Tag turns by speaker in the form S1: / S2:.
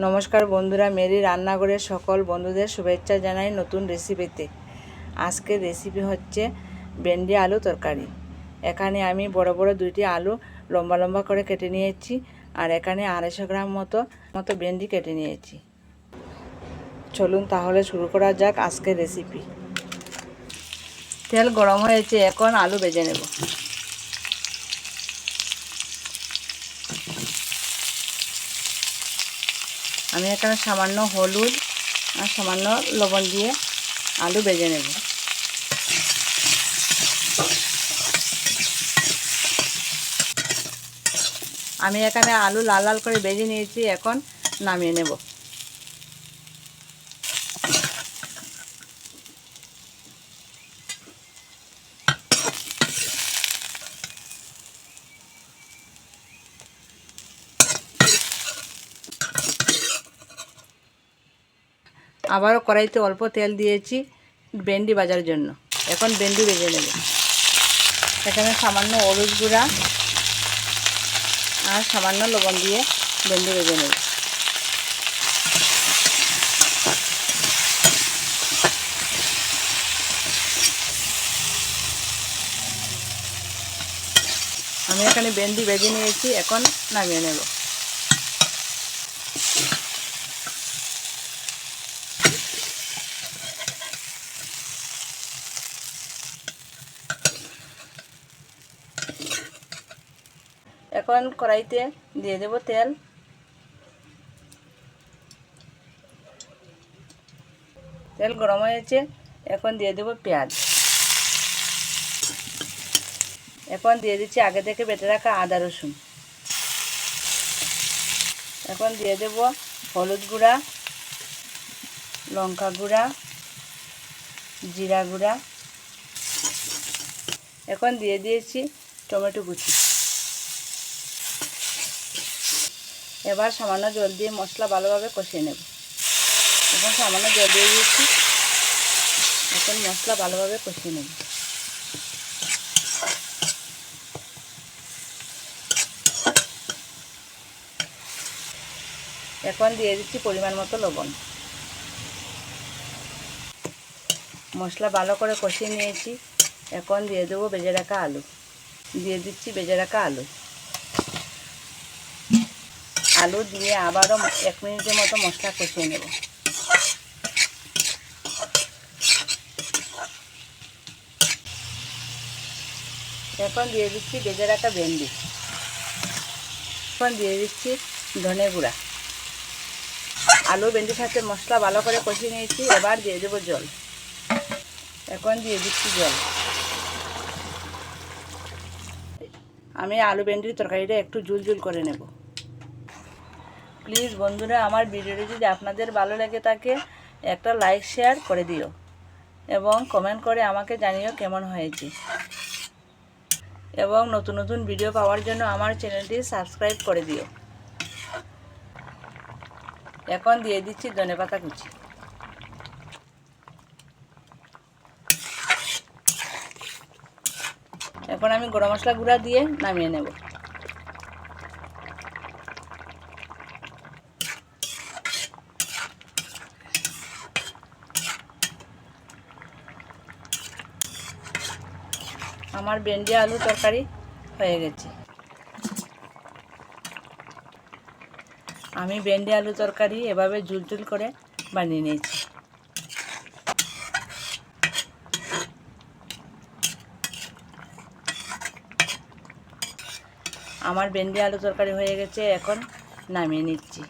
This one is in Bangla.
S1: নমস্কার বন্ধুরা, মেরি রান্নাঘরের সকল বন্ধুদের শুভেচ্ছা জানাই নতুন রেসিপিতে আজকের রেসিপি হচ্ছে ভেন্ডি আলু তরকারি। এখানে আমি বড় বড় দুইটি আলু লম্বা লম্বা করে কেটে নিয়েছি আর এখানে আড়াইশো গ্রাম মতো মতো ভেন্ডি কেটে নিয়েছি। চলুন তাহলে শুরু করা যাক আজকের রেসিপি তেল গরম হয়েছে, এখন আলু বেজে নেব। আমি এখানে সামান্য হলুদ আর সামান্য লবণ দিয়ে আলু বেজে নেব। আমি এখানে আলু লাল লাল করে বেজে নিয়েছি, এখন নামিয়ে নেব। আবারও কড়াইতে অল্প তেল দিয়েছি ভেন্ডি বাজার জন্য। এখন ভেন্ডি ভেজে নেব। এখানে সামান্য হলুদ গুঁড়া আর সামান্য লবণ দিয়ে ভেন্ডি ভেজে নেব। আমি এখানে ভেন্ডি ভেজে নিয়েছি, এখন নামিয়ে নেব। এখন কড়াইতে দিয়ে দেব তেল। তেল গরম হয়েছে, এখন দিয়ে দেব পেঁয়াজ। এখন দিয়ে দিচ্ছি আগে থেকে বেটে রাখা আদা রসুন। এখন দিয়ে দেব হলুদ গুঁড়া, লঙ্কা গুঁড়া, জিরা গুঁড়া। এখন দিয়ে দিয়েছি টমেটো কুচি। এবার সামান্য জল দিয়ে মশলা ভালোভাবে কষিয়ে নেব। এখন সামান্য জল দিয়ে দিয়েছি। এখন মশলা ভালোভাবে কষিয়ে নেব। এখন দিয়ে দিচ্ছি পরিমাণ মতো লবণ। মশলা ভালো করে কষিয়ে নিয়েছি। এখন দিয়ে দেবো বেজে রাখা আলু। দিয়ে দিচ্ছি বেজে রাখা আলু। আলু দিয়ে আবারও এক মিনিটের মতো মশলা কষিয়ে নেব। এখন দিয়ে দিচ্ছি বেজে রাখা ভেন্ডি। এখন দিয়ে দিচ্ছি ধনে গুঁড়া। আলু ভেন্ডির সাথে মশলা ভালো করে কষিয়ে নিয়েছি, এবার দিয়ে দেবো জল। এখন দিয়ে দিচ্ছি জল। আমি আলু, ভেন্ডির তরকারিটা একটু জুল জুল করে নেব। প্লিজ বন্ধুরা, আমার ভিডিওটি যদি আপনাদের ভালো লেগে থাকে, একটা লাইক শেয়ার করে দিও এবং কমেন্ট করে আমাকে জানিও কেমন হয়েছে। এবং নতুন নতুন ভিডিও পাওয়ার জন্য আমার চ্যানেলটি সাবস্ক্রাইব করে দিও। এখন দিয়ে দিচ্ছি ধনেপাতা কুচি। এখন আমি গরম মশলা গুঁড়া দিয়ে নামিয়ে নেব। আমার ভেন্ডি আলু তরকারি হয়ে গেছে। আমি ভেন্ডি আলু তরকারি এভাবে ঝুলঝুল করে বানিয়ে নিয়েছি। আমার ভেন্ডি আলু তরকারি হয়ে গেছে, এখন নামিয়ে নিচ্ছি।